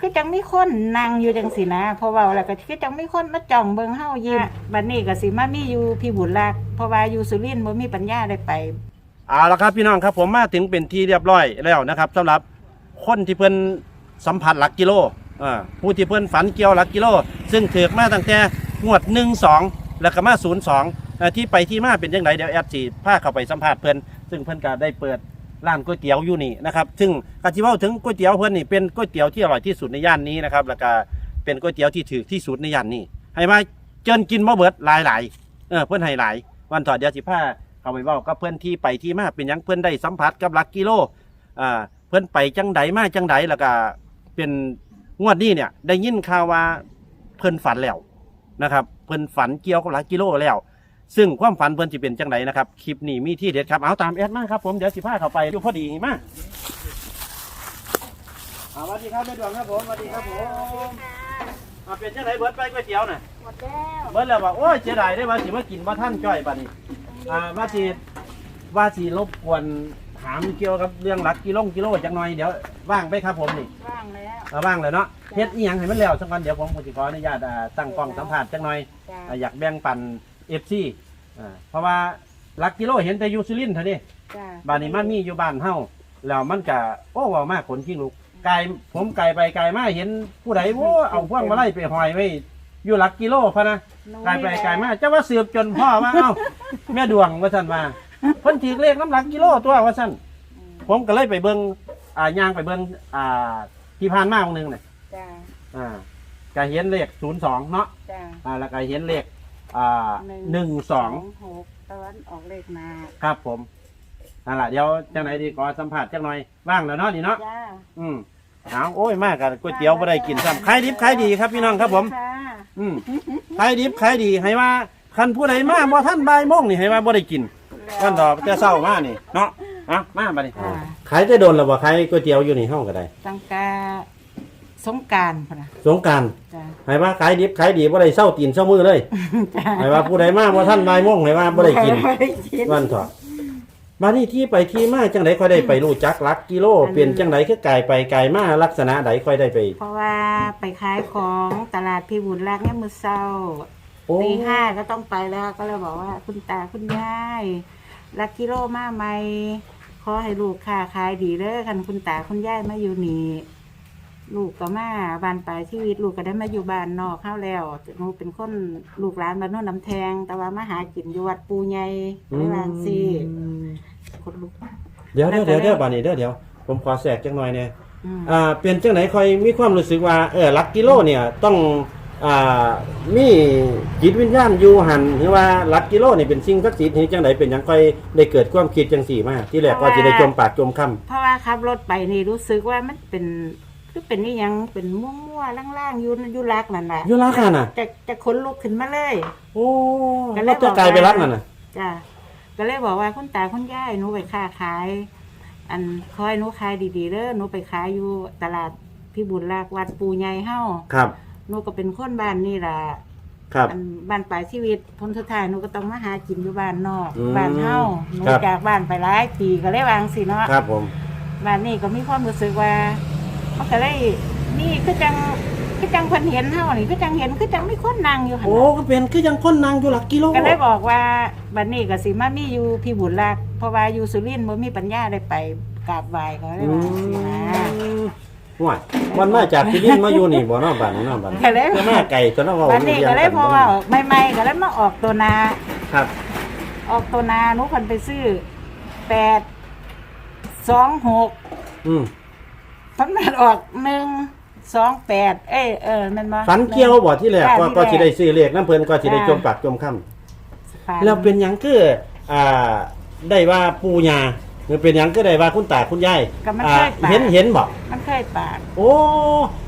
คือจังมีคนนั่งอยู่จังสินะเพราะเว่าแล้วก็คือจังมีคนมาจ้องเบิ่งเฮายิ้มบัดนี้ก็สิมามีอยู่พี่บุญรักษ์เพราะว่าอยู่สุรินทร์บ่มีปัญญาได้ไปเอาละครับพี่น้องครับผมมาถึงเป็นที่เรียบร้อยแล้วนะครับสำหรับคนที่เพิ่นสัมผัสหลักกิโลอ่าผู้ที่เพิ่นฝันเกี่ยวหลักกิโล ซึ่งถือมาตั้งแต่งวด1 2แล้วก็มา0 2ที่ไปที่มาเป็นยังไงเดี๋ยวแอดจีพาเข้าไปสัมภาษณ์เพิ่นซึ่งเพิ่นก็ได้เปิด ร้านก๋วยเตี๋ยวอยู่นี่นะครับซึ่งกาจิเว้าถึงก๋วยเตี๋ยวเพิ่อนนี่เป็นก๋วยเตี๋ยวที่อร่อยที่สุดในย่านนี้นะครับแล้วก็เป็นก๋วยเตี๋ยวที่ถือที่สุดในย่านนี้ ให้มาเจิญกินบ่เบิดหลายๆเออเพิ่อนให้หลาย วันต่อเดียวสิพาเขาไปเว้ากับเพื่อนที่ไปที่มาเป็นยังเพื่อนได้สัมผัสกับหลักกิโลอ่าเพื่อนไปจังใดมาจังใดแล้วก็เป็นงวดนี้เนี่ยได้ยินข่าวว่าเพื่อนฝันแล้วนะครับ เพื่อนฝันเกี่ยวกับหลักกิโลแล้ว ซึ่งความฝันเพื่อนจะเป็นจังใดนะครับ คลิปนี้มีที่เด็ดครับ เอาตามแอดมาครับผมเดี๋ยวสิพาเข้าไปอยู่พอดีมาอ่าสวัสดีครับแม่ดวงครับผมสวัสดีครับผมอ่าเป็นจังไดเบิร์ดไปก๋วยเตี๋ยวน่ะหมดแล้วเบิร์ดแล้วว่าโอ้ยเสียดายได้มาสิมากินมาท่านจ้อยบัดนี้อ่าว่าสิว่าสิรบกวนถามเกี่ยวกับเรื่องหลักกิโลกิโลจังหน่อยเดี๋ยวว่างไปครับผมนี่ ว่างแล้วอ่าว่างเลยเนาะเฮ็ดอีหยังให้มันแล้วสักวันเดี๋ยวผมสิขออนุญาตอ่าตั้งกล้องสัมภาษณ์จังหน่อยจ้าอ่าอยากแบ่งปัน FC อ่าเพราะว่าหลักกิโลเห็นแต่อยูซิลินเท่านี้จ้าบ้านนี้มันมีอยู่บ้านเฮาแล้วมันก็โอ้เว้ามากขนขี้ลูกไกลผมไกลไปไกลมาเห็นผู้ใดโอ้เอาพวงมาไล่ไปหอยไว้อยู่หลักกิโลพะนะไกลไปไกลมาจะว่าสืบจนพ่อว่าเอ้าแม่ดวงว่าสั่นมาเพิ่นถือเลขน้ำหลักกิโลตัวว่าสั่นผมก็เลยไปเบิ่งอ่าย่างไปเบิ่งอ่าที่ผ่านมาองนึงน่ะจ้าอ่าก็เห็นเลขศูนย์สองเนาะจ้าอ่าแล้วก็เห็นเลข อ่าหนึ่งสองหกตะวันออกเลขมาครับผมนั่นแหละเดี๋ยวจังไหนดีขอสัมผัสจังหน่อยว่างแล้วเนาะนี่เนาะจ้าอืมเอาโอ้ยมากกันก๋วยเตี๋ยวบ่ได้กินซ้ำขายดิบขายดีครับพี่น้องครับผม ค่ะอืมขายดิบขายดีให้ว่าคันผู้ใดมาบ่ท่านบ่ายโมงนี่ให้ว่าบ่ได้กินวันดอกแต่เช้ามานี่เนาะอะมาบัดนี้ขายได้โดนแล้วบ่ขายก๋วยเตี๋ยวอยู่นี่เฮาก็ได้ ตั้งแต่ สงกรารพุ่นน่ะสงกรารจ้าให้ว่าขายดิบขายดีบ่ได้เช้าตีนเช้ามือเลยจ้าให้ว่าผู้ใดมาบ่ท่านบ่ายโมงให้ว่าบ่ได้กิน บ่ได้กินวันเถอะมานี่ที่ไปที่มาจังไดค่อยได้ไปรู้จักหลักกิโลอันเป็นจังไดคือไกลไปไกลมาลักษณะใดค่อยได้ไป เพราะว่าไปขายของตลาดพี่บุญรักเนี่ยามมือเศร้า โอ้ตีห้าก็ต้องไปแล้วก็เลยบอกว่าคุณตาคุณยายลักกิโลมาไหมขอให้ลูกค้าขายดีเด้อคันคุณตาคุณยายมาอยู่นี่ ลูกก็มาบ้านปลายชีวิตลูกก็ได้มาอยู่บ้านนอกเข้าแล้วหนูเป็นคนลูกหลานบ้านโน้นน้ำแทง แต่ว่ามาหากินอยู่วัดปูใหญ่ได้วาจังสิคนลูกเดี๋ยวเดี๋ยวแล้วก็เดี๋ยวเดี๋ยวบาดนี้เดี๋ยวเดี๋ยวผมขอแทรกจังหน่อยเนี่ยอืมอ่าเป็นจังไหนค่อยมีความรู้สึกว่าเออหลักกิโลเนี่ยต้องอ่ามีจิตวิญญาณอยู่หันหรือว่าหลักกิโลนี่เป็นสิ่งศักดิ์สิทธิ์ที่จังไหนเป็นหยังค่อยได้เกิดความคิดจังสี่มาที่แรกว่าจะได้จมปากจมคำเพราะว่าขับรถไปนี่รู้สึกว่ามันเป็น คือเป็นนี่ยังเป็นม่วงๆล่างๆอยู่อยู่รักนั่นแหละอยู่รักนั่นน่ะ จะจะขนลุกขึ้นมาเลย โอ้ก็เลยก็จะกลายไปรักนั่นน่ะ จ้ะก็เลยบอกว่าคุณตาคุณยายหนูไปค้าขาย อันคอยหนูขายดีๆเด้อหนูไปขายอยู่ตลาดพี่บุญรักวัดปูใหญ่เฮาครับ หนูก็เป็นคนบ้านนี่ล่ะครับ อันบ้านปลายชีวิตพ้นสุดท้ายหนูก็ต้องมาหากินอยู่บ้านนอก อืมบ้านเฮาหนูครับ จากบ้านไปหลายปีก็เลยวาจั่งสิเนาะครับผม บ้านนี้ก็มีความรู้สึกว่า มันก็เลยนี่คือจังคือจังเพิ่นเห็นเฮานี่คือจังเห็นคือจังมีคนนั่งอยู่หั่นโอ้น่ะ ก็เป็นคือยังคนนางอยู่หลักกิโลก็เลยบอกว่าบัดนี้ก็สิมามีอยู่พี่บุญรักษ์เพราะว่าอยู่สุรินทร์บ่มีปัญญาได้ไปกราบไหว้เขาเลยอืว่าสินะ มว่าวันมาจากที่ดินมาอยู่นี่บ่เนอกบ้านเนอกบ้านก็เลย ก็มาไก่ตัวน้องบัดนี้ก็เลยเพราะว่าใหม่ๆก็เลยมาออกตัวนาครับ ออกตัวนาหนูเพิ่นไปซื้อแปดสองหกอืมเพิ่นมาออกหนึ่งสองแปดเอ้ยเออแมันบ่ฝันเกี่ยวบ่ที่แรกจ้ะก็ที่ก็สิได้แรซื้อเลขน้ำเพิ่นก็สิได้จ้ะจมปากจมค่ฝันำแล้วเป็นหยังคืออ่าได้ว่าปู่ย่าหรือเป็นหยังก็ได้ว่าคุณตาคุณยายก็มันอ่าเคยปากเห็นเห็นบ่มันเคยปาก โอ้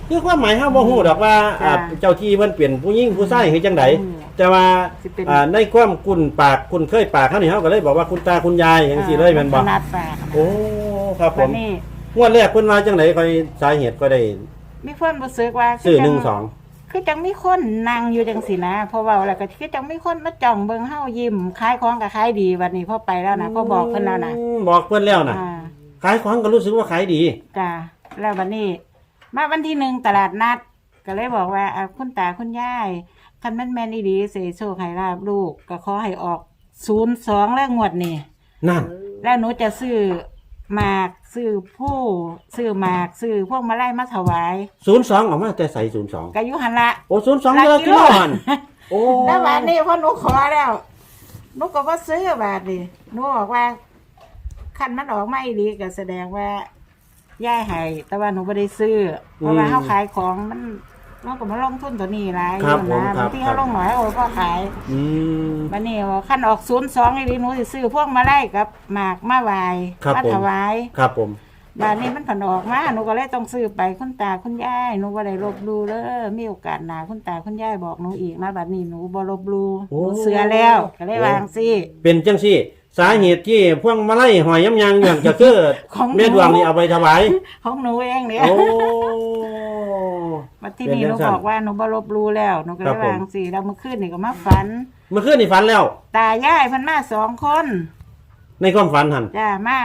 คือความหมายเฮาบ่ฮู้ดอกว่าจ้ะอ่าเจ้าที่เพิ่นเปลี่ยนผู้หญิงผู้ชายคือจังไดอืมแต่ว่าสิเป็น อ่าในความกุนปากคุณเคยปากเขานี่เฮาก็เลยบอกว่าคุณตาคุณยายจังซี่เลยแม่นบ่ขนาดปากโอ้ครับผบัดมนี้ งวดแรกเพิ่นมาจังไดค่อยสาเหตุก็ได้มีความรู้สึกว่าซื้อจัหนึ่งสอง คือจังมีคนนั่งอยู่จังสินะเพราะว่าแล้วก็คือจังมีคนมาจ้องเบิ่งเฮายิ้มขายของก็ขายดีวันนี้พอไปแล้วนะพอบอกเพิ่นแล้วนะอืมบอกเพิ่นแล้วนะอ่าขายของก็รู้สึกว่าขายดี จ้าแล้ววันนี้ มาวันที่หนึ่งตลาดนัด ก็เลยบอกว่าอะคุณตาคุณยายคันแม่นแม่นอีดีเสยโชคให้ลาบลูก ก็ขอให้ออกศูนย์สองแล้วงวดนี่นั่น แล้วหนูจะซื้อ หมากซื้อผู้ซื้อหมากซื้อพวกมาไล่มาถวายศูนย์สองออกมาแต่ใส่ศูนย์สองกายุหันละ โอ้ศูนย์สองหลักเยอะกิกิโลโลหันโอ้แล้วบาทนี้พอหนูขอแล้วหนูก็ว่าซื้อบาทนี่หนูบอกว่าคันมันออกมาอีดีก็แสดงว่าย่ายให้แต่ว่าหนูไม่ได้ซื้อ เพราะว่าเขาขายของมัน มันก็มาลงทุนตัวนี้หลายอยู่นะบางทีเขาลงหน่อยโอ้ก็ขายอืม บันนี้ว่าคันออกศูนย์สองอีดีหนูสิซื้อพวกมาไล่กับหมากมาไหวายครับมาผม ถวายครับผม บานนี้มันผ่นออกมาหนูก็เลยต้องซื้อไปคุณตาคุณยายหนูก็ได้ลบหลูเด้อมีโอกาสหนาคุณตาคุณยายบอกหนูอีกนะบัดนี้หนูบ่ลบหลูหนูเสือแล้วก็เลยวางสิ เป็นจังซี่ สาเหตุที่พวงมาลัยหอยย้ำยางอย่างจะเกิดของหนู แม่ดวงนี่เอาไปถวาย ของหนูเองเนี่ย โอ้บัด ที่นี่เป็นหจันูงซั่นบอกว่าหนูบ่ลบหลูแล้วหนูก็ครัเลบยผมวางสิแล้วเมื่อคืนนี่ก็มาฝัน เมื่อคืนนี่ฝันแล้ว ตายายเพันมาสองคน ในความฝันหันจ้ามา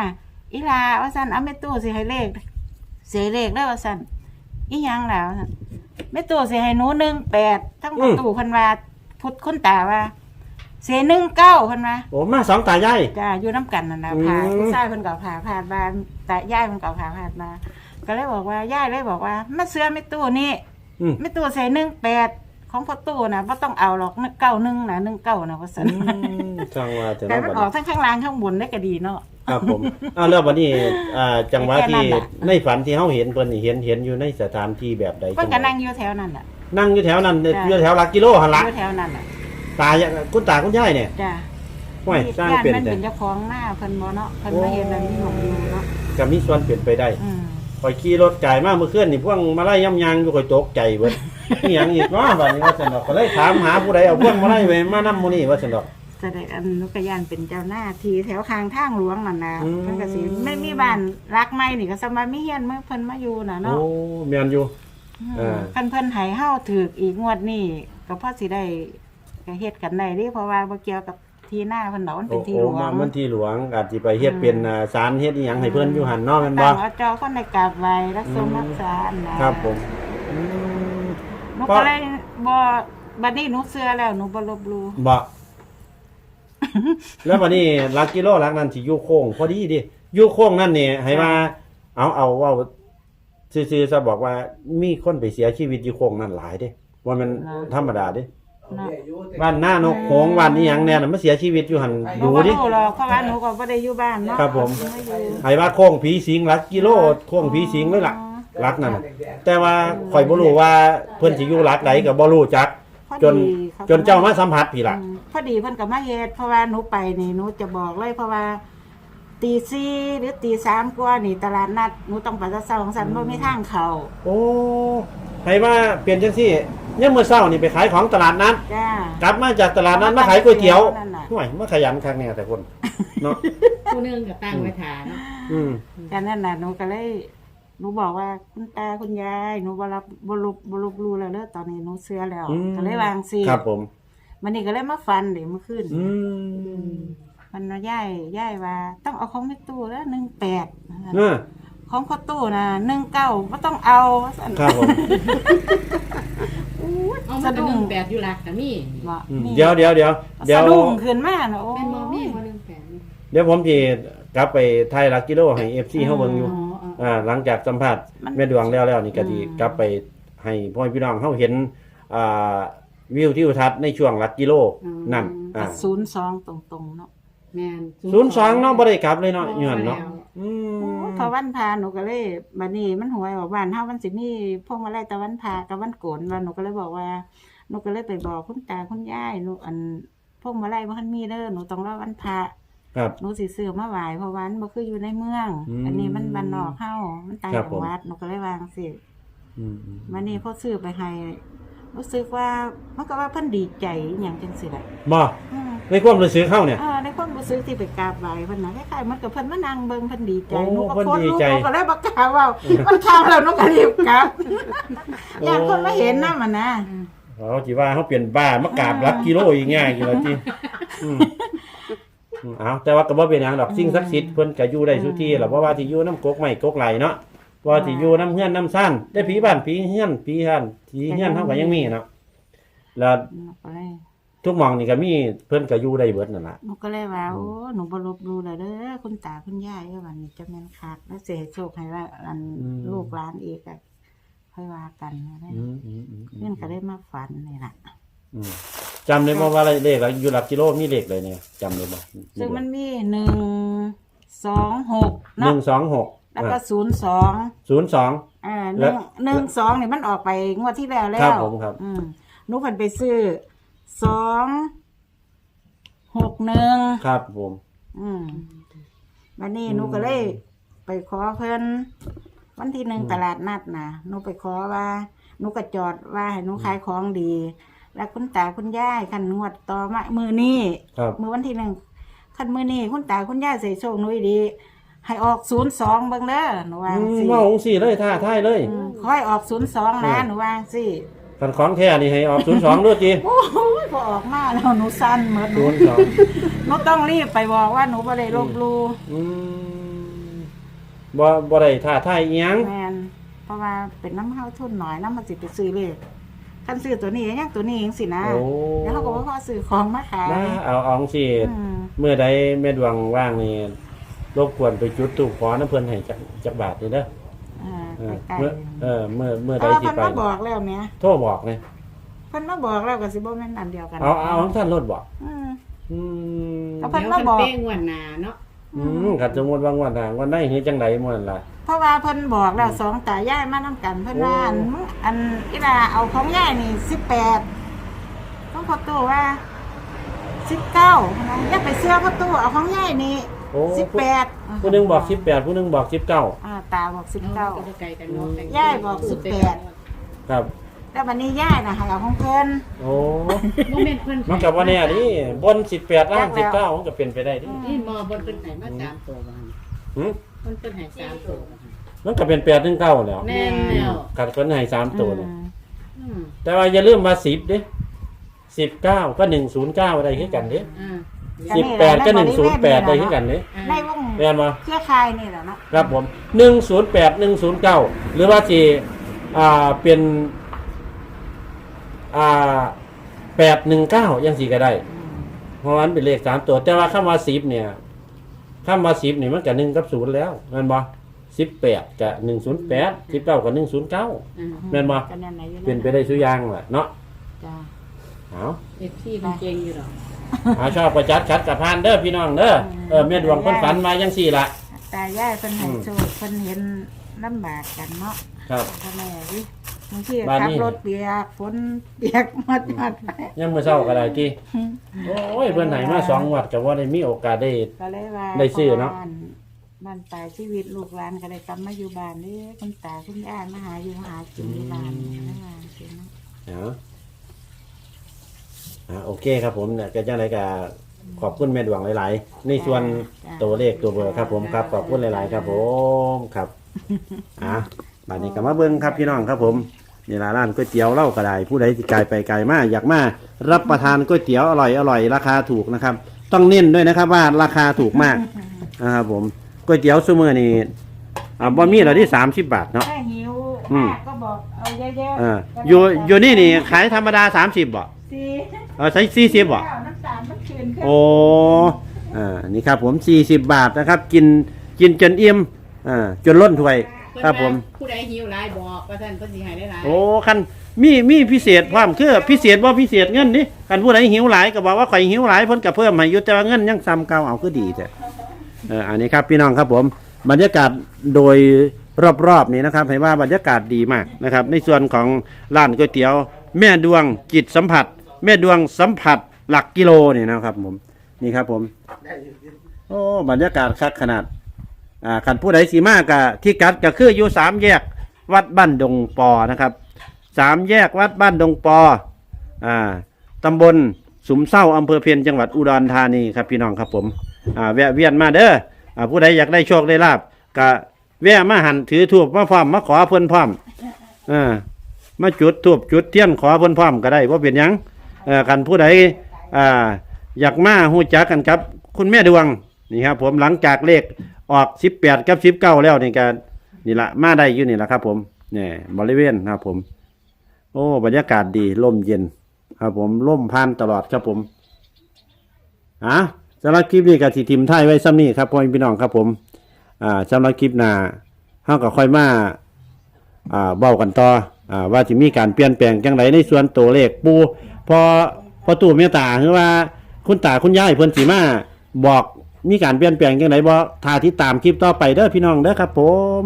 อีลาว่าซั่นเอาแม่ตู้สิให้เลขเสียเลขแล้วว่าซั่นอีหยังแล้วซั่นแม่ตู้สิให้หนู18ทั้งประตูเพิ่นว่าพุทธคุณตาว่าเสีย19เพิ่นว่าโอ้มาสองตายายจ้าอยู่น้ำกันนั่นนะอืมผ่าผู้ชายเพิ่นก็ผ่าผ่านมาแต่ย่ายเพิ่นก็ผ่าผ่านมาก็เลยบอกว่าย่ายเลยบอกว่ามาเสื้อไม่ตู้นี่ อืม ไม่ตู้ใส่หนึ่งแปดของพ่อตู้นะบ่ต้องเอาหรอกเก้าหนึ่งนะหนึ่งเก้านะว่าซั่นจังว่าจะแต่เนาะมันบัดออกนี้ทั้งข้างล่างข้างบนได้ก็ดีเนาะ ครับผมอ้าวแล้ววันนี้อ่าจังหวะแค่นั้ที่นน่ะ ในฝันที่เฮาเห็นเพิ่นนี่เห็นเห็นอยู่ในสถานที่แบบใดเพิ่นจัก็งใดนั่งอยู่แถวนั้นน่ะนั่งอยู่แถวนั้นจ้ะ อยู่แถวหลักกิโลหันละอยู่แถวนั้นน่ะตายายคุณตาคุณยายเนี่ยจ้าห้วยสร้างย่านเป็นมันแต่ เป็นเจ้าของหน้าเพิ่นบ่เนาะเพิ่นมาเห็นอันนี้หมองอยู่เนาะก็มีส่วนเปลี่ยนไปได้ อืม ข่อยขี่รถไก่มาเมื่อคืนนี่พวงมาไล่ย่ำยางอยู่ข่อยตกใจเบิดอีหยังอีกเนาะบัดนี้ว่าซั่นดอกก็เลยถามหาผู้ใดเอาพวงมาไล่ไว้มานำหมู่นี้ว่าซั่นดอก แสดงอันนุกยานเป็นเจ้าหน้าที่แถวข้างทางหลวงนั่นน่ะอืมเพิ่นก็สิไม่มีบ้านรักใหม่นี่ก็สมามีเฮียนเมื่อเพิ่นมาอยู่น่ะโอ้เนาะแม่นอยู่ เออ คันเพิ่นให้เฮาถูกอีกงวดนี้ก็พอสิได้ก็เฮ็ดกันได้เดิเพราะว่าบ่เกี่ยวกับ ที่หน้าเพิ่นดอกมันโอ้เป็นที่โอ้หลวมางมันที่หลวงอาจสิไปเฮ็ดเป็นอ่าศาลเฮ็ดอีหยังให้เพิ่นอยู่หั่นเนาะแม่นบ่ตั้งเอาเจ้าคนได้กราบไหว้รักสมรักษาอันนะครับผมอืม หนูก็เลยบ่บัดนี้หนูเชื่อแล้วหนูบ่ลบหลู่บ่แล้ววันนี้หลักกิโลหลักนั้นสิอยู่โค้งพอดีดิอยู่โค้งนั่นนี่ให้ว่าเอาเอาเว้าซื่อๆซะบอกว่ามีคนไปเสียชีวิตอยู่โค้งนั่นหลายเด้ว่ามันธรรมดาเด้ เนาะบ้านหน้านกโขงบ้านนี้หยังเนี่ยน่ะมันเสียชีวิตอยู่หันหนูดูบ่ดิรู้หรอกเพราะว่าหนูก็บ่ได้อยู่บ้านเนาะครับผมหนูอยู่ให้ว่าโค้งผีสิงหลักกิโลโค้งผีสิงเลยล่ะหลักนั่นน่ะแต่ว่าข่อยบ่รู้ว่าเพิ่นสิอยู่หลักใดก็บ่รู้จัก พอจน ดีขจนเจ้ามาสัมผัสพี่ล่ะ อืมพอดีเพิ่นก็มาเฮ็ดเพราะว่าหนูไปนี่หนูจะบอกเลยเพราะว่าตีสี่หรือตีสามกว่านี่ตลาดนัดหนูต้องไปแตะเช้าของสันบ่มีทางเข้า โอ้ ให้ว่าเปลี่ยนจังซี่เนี่ยามมื้อเช้านี่ไปขายของตลาดนั้นจ้า กลับมาจากตลาดนั้นมาขายก๋วยเตี๋ยวนั่นน่ะ ห่วยมาขยันคักแน่แต่คนเนาะผู้หนึงก็ตั้งไว้ฐานอืมกันนั่นน่ะหนูก็เลยหนูบอกว่าคุณตาคุณยายหนูบ่รับบ่ลบบ่ลบรู้แล้วเด้อตอนนี้หนูเชื่อแล้วอืมก็เลยวางสิครับผม มันนี่ก็เลยมาฟันเดี๋ยวเมื่อคืนอืมมันมาย่ายย่ายว่า ต้องเอาของแม่ตู้แล้ว18เออ ของพ่อตู้น่ะ19บ่ต้องเอาสั่นครับผมเอามาเป็นหนึ่งแปดอยู่หลักกับมี่บ่อืมมีเดี๋ยวเดี๋ยวเดี๋ยวเดี๋ยวสะดุ้งขึ้นมาน่ะโอ้เป็นบอมี่ยคนหนึ่งแปดนี่เดี๋ยวผมจะกลับไปไทยลักกิโลให้เอฟซีเขาเบิ่งอยู่ อ๋ออ๋ออ่าหลังจากสัมภาษณ์มันแม่ดวงแล้วแล้วนี่ก็ดีกลับไปให้พ่อพี่น้องเขาเห็นอ่าวิวที่อุทัศน์ในช่วงลักกิโลนั่นอ่าศูนย์สองตรงๆเนาะแมน ศูนย์สองเนาะบ่ได้กลับเลยเนาะอยู่หั่นเนาะอืม พอวันพาหนูก็เลยบัดนี้มันหวยออกบ้านเฮามันสิมีพวกมาไล่ตะวันพากับวันโกนว่าหนูก็เลยบอกว่าหนูก็เลยไปบอกคุณตาคุณยายหนูอันพวกมาไล่บ่ทันมีเด้อหนูต้องรอวันพระครับ หนูสิซื้อมาไหว้เพราะวามันบ่คืออยู่ในเมือง อืม อันนี้มันบ้านนอกเฮามันต่างครับจัผมงหวัดหนูก็เลยวางสิอืมอืมวันนี้พอซื้อไปให้ รู้สึกว่ามันก็ว่าเพิ่นดีใจอหย่างจังสิล่ะบ่อืมในความรู้สึกเขาเนี่ย เออในความรู้สึกที่ไปกราบไหว้เพิ่นน่ะคล้ายๆมันกับเพิ่นมานั่งเบิ่งเพิ่นดีใจโอ้หนูก็เพิ่นโพสต์ดีรูปใจหนูก็เลยบ่กล้าเว้ามันข้ามแล้วหนูก็รีบกลับอยากคนมาเห็นนำมันนะ เขาสิว่าเขาเปลี่ยนบ้ามากราบลักกิโลอีกง่ายอยู่แล้วจิอืมอืมเอาแต่ว่าก็บ่เป็นหยังดอกสิ่งศักดิ์สิทธิ์เพิ่นก็อยู่ได้สุที่ล่ะเพราะว่าที่อยู่น้ำกกไม้กกไหลเนาะ ว่าที่อยู่น้ำเฮือนน้ำซ่านแต่ผีบ้านผีเฮือนผีฮันผีเฮือนเฮาก็ยังมีเนาะแล้วหนูก็เลยทุกหมองนี่ก็มีเพิ่นก็อยู่ได้เบิดนั่นล่ะ หนูก็เลยว่า โอ้ หนูบ่ลบหลู่เลยเด้อคุณตาคุณยายก็วันนี้จะแม่นคักแล้วเสียโชคให้ว่าอันลูกหลานอีกอะค่อยว่ากันนะอืมอืมอืมอืมเพื่อนก็ได้มาฝันนี่ล่ะ อืมจำได้บ่ว่าเลขอะอยู่หลักกิโลมีเลขเลยเนี่ยจำได้บ่ซึ่งมันมีหนึ่งสองหกหนึ่เนาะงสองหก แล้วก็ศูนย์สองศูนย์สอง อ่าหแล้นึ่วงหนึ่งสองเนี่ยมันออกไปงวดที่แล้วแล้ครับวผมครับ อืมหนูเพิ่นไปซื้อสองหกหนึ่งครับผม อืมวันนี้อืมหนูก็เลยไปขอเพิ่นวันที่หนึ่งอืมตลาดนัดนะหนูไปขอว่าหนูก็จอดว่าให้หนูขายของดี แล้วคุณตาคุณยายคันงวดต่อมามือนี้ ครับ มือวันที่หนึ่งคันมือนี้คุณตาคุณยายใส่โชคหนุยดี ให้ออกศูนย์สองเบิ่งเด้อหนูว่าอืมสิว่าองค์สี่เลยท่าท่ายเลยขอให้ออกศูนย์สองนะอืมหนูว่าสิกันของแท้นี่ให้ออกศูนย์สองด้วยจีโอ้ยพอออกมาแล้วหนูสั้นเหมือนหนูศูนย์สองหนูต้องรีบไปบอกว่าหนูบ่ได้ลบหลูอืมบ่บ่ได้ท่าท่ายอีหยังแมนเพราะว่าเป็นน้ำเฮาทุนหน่อยน้ำมันสิไปซื้อเลยคันซื้อตัวนี้ยังตัวนี้เองสินะโอ้แล้วเขาก็ว่าเขาซื้อของมาขายนะเอาเอาองค์สี่อืม เมื่อใดแม่ดวงว่างนี่ รบกวนไปจุดตูปขอน้ำเพิ่นให้จักจักบาทนี่เด้ออ่าเออใกล้เมื่อเออเมื่อเมื่อๆใดเออสิเพิ่นไปมาบอกแล้วแหม่โทรบอกเลยเพิ่นมาบอกแล้วก็สิบ่แม่นอันเดียวกันเอาเอาของท่านรถบอก อืม อืมก็เพิ่นเดี๋ยวมาเพิ่นบอกเป้งวันหนาเนาะอืมกัดสมมติว่างวันน่ะวันได้เฮ็ดจังไดมื้อนั้นล่ะ เพราะว่าเพิ่นบอกแล้วสองตายายมานํกันเพิ่นว่าอันมึงอันอีลาเอาของยายนี่18ต้องพอตู้ว่า19นะอย่าไปเชื่อพ่อตู้เอาของยายนี่ โอ้18ผู้หนึงบอก18ผู้หนึงบอก19อ่าตาบอกเก้า19ก็ไกลกันเนาะยายบอกสิบแปด ครับแล้ววันนี้ย่ายนะให้เอาของเพิ่นโอ้โมเมนต์เพิ่นมันก็บ่แน่ดิบน18ล่าง19มันก็เป็นไปได้ดินี่มอบนเพิ่นให้มาสามตัวบ่หั่นหึเพิ่นเพิ่นให้สามตัวบ่หั่นมันก็เป็น8ถึง9แล้วแน่นแล้วกัดคนให้3ตัวเนี่ยอืมอืมแต่ว่าอย่าลืมว่า10ดิ19ก็109ได้คือกันเด้อ่า 18ก็108ได้คือกันเด้อ่าในวงแม่นบ่เครือข่ายนี่แหละเนาะครับผมหนึ่งศูนย์แปดหนึ่งศูนย์เก้าหรือว่าจีอ่าเป็นอ่าแปดหนึ่งเก้ายังสี่ก็ได้อืมเพราะว่ามันเป็นเลขสามตัว แต่ว่าคำว่าสิบเนี่ยคำว่าสิบนี่มันกับหนึ่งกับศูนย์แล้วแม่นบ่สิบแปดกับหนึ่งศูนย์แปดสิบเก้ากับหนึ่งศูนย์เก้าอ่าแม่นบ่ก็นั่นน่ะอยู่เป็นไปได้สุอยางแหละเนาะจ้าเอาเอฟที่มันเก่งอยู่ดอ กเอาชอบประจัดขัดกับพานเด้อพี่น้องเด้อเออแม่ดวงเพิ่นฝันมายังสี่ละตายายเพิ่นให้อืมโชคเพิ่นเห็นลำบากกันเนาะครับ พ่อแม่ดิบางทีบ้านขับนี้รถเปียกฝนเปียกมัดมัดไปยังมื้อเช้าก็ได้ที่โอ้ยเพิ่นให้มาสองงวัดก็บ่ได้มีโอกาสได้ ก็เลยว่าได้ซื้อเนาะ บ้บ้านปลายชีวิตลูกหลานก็ได้กลับมาอยู่บ้านนี่คุณตาคุณย่ามาหาอยู่หากินอยู่บ้านนี่นะว่าสิเนาะ เอา อ่าโอเคครับผมเนี่ยก็จังไรก็ขอบคุณแม่ดวงหลาย ๆ ในส่วนตัวเลขตัวเบอร์ครับผมครับขอบคุณหลาย ๆ ครับผมครับอะบัดนี้ก็มาเบิ้งครับพี่น้องครับผมนี่ละร้านก๋วยเตี๋ยวเล่าก็ได้ผู้ใดที่ไกลไปไกลมาอยากมารับประทานก๋วยเตี๋ยวอร่อยอร่อยราคาถูกนะครับ ต้องเน้นด้วยนะครับว่าราคาถูกมากนะครับผมก๋วยเตี๋ยวซูเมอร์นี่อ่าบะหมี่เราที่สามสิบบาทเนาะ ถ้าหิวอืมมากก็บอกเอาเยอะๆอ่าอยู่อยู่นี่นี่ขายธรรมดาสามสิบบ่ สี่ เออใช้สี่สิบบ่เก้าน้ำตาลมันคืนขึ้นโอ้อ่านี่ครับผม40บาทนะครับ กินกินจนอิ่มอ่าจนล้นถ้วย ครับผม ผู้ใดหิวหลายบอกว่าท่านเพิ่นสิให้ได้หลายโอ้คันมีมีพิเศษความคือพิเศษว่าพิเศษเงินนี่คันผู้ใดหิวหลายก็บอกว่าข่อยหิวหลายเพิ่นก็เพิ่มให้อยู่แต่ว่าเงินยังซ้ำเก่าเอาคือดีแต่เอออันนี้ครับพี่น้องครับผมบรรยากาศโดยรอบๆนี้นะครับเห็นว่าบรรยากาศดีมากนะครับ ในส่วนของร้านก๋วยเตี๋ยว แม่ดวงจิตสัมผัส แม่ดวงสัมผัสหลักกิโลนี่นะครับ ผม นี่ครับ ผม โอ้บรรยากาศคักขนาด อ่าขันผู้ใดสีมากกะที่กัดก็คืออยู่สามแยกวัดบ้านดงปอนะครับสามแยกวัดบ้านดงปอ อ่าตำบลสุมเศร้าอำเภอเพียนจังหวัดอุดรธานีครับพี่น้องครับผม อ่าแวะเวียนมาเด้อ อ่าผู้ใดอยากได้โชคได้ลาบก็แวะมาหันถือทูบมาพร้อมมาขอเพิ่นพร้อมอ่ามาจุดทูบจุดเทียนขอเพิ่นพร้อมก็ได้ว่าเป็นยัง เอ่อกันผู้ใดอ่าอยากมาหูจักกันครับ คุณแม่ดวงนี่ครับผมหลังจากเลขออก 18 กับ 19 แล้วนี่ก็นี่ละมาได้อยู่นี่ละครับ ผมเนี่ยบริเวณครับผม โอ้ บรรยากาศดีลมเย็น ครับผมลมพันตลอดครับผมอะสำหรับคลิปนี้กับทีทีมไทยไว้ซ้ำนี่ครับพ่อแม่พี่น้องครับผม อ่าสำหรับคลิปหน้าเฮาก็ค่อยมา อ่าเบ้ากันต่อ อ่าว่าจะมีการเปลี่ยนแปลงจังไรในส่วนตัวเลขปู พอพอตู่เมตตาคือว่า คุณตาคุณยายเพิ่นสีมาบอกมีการเปลี่ยนแปลงยังไงบ่ทาที่ตามคลิปต่อไปเด้อพี่น้องเด้อครับผม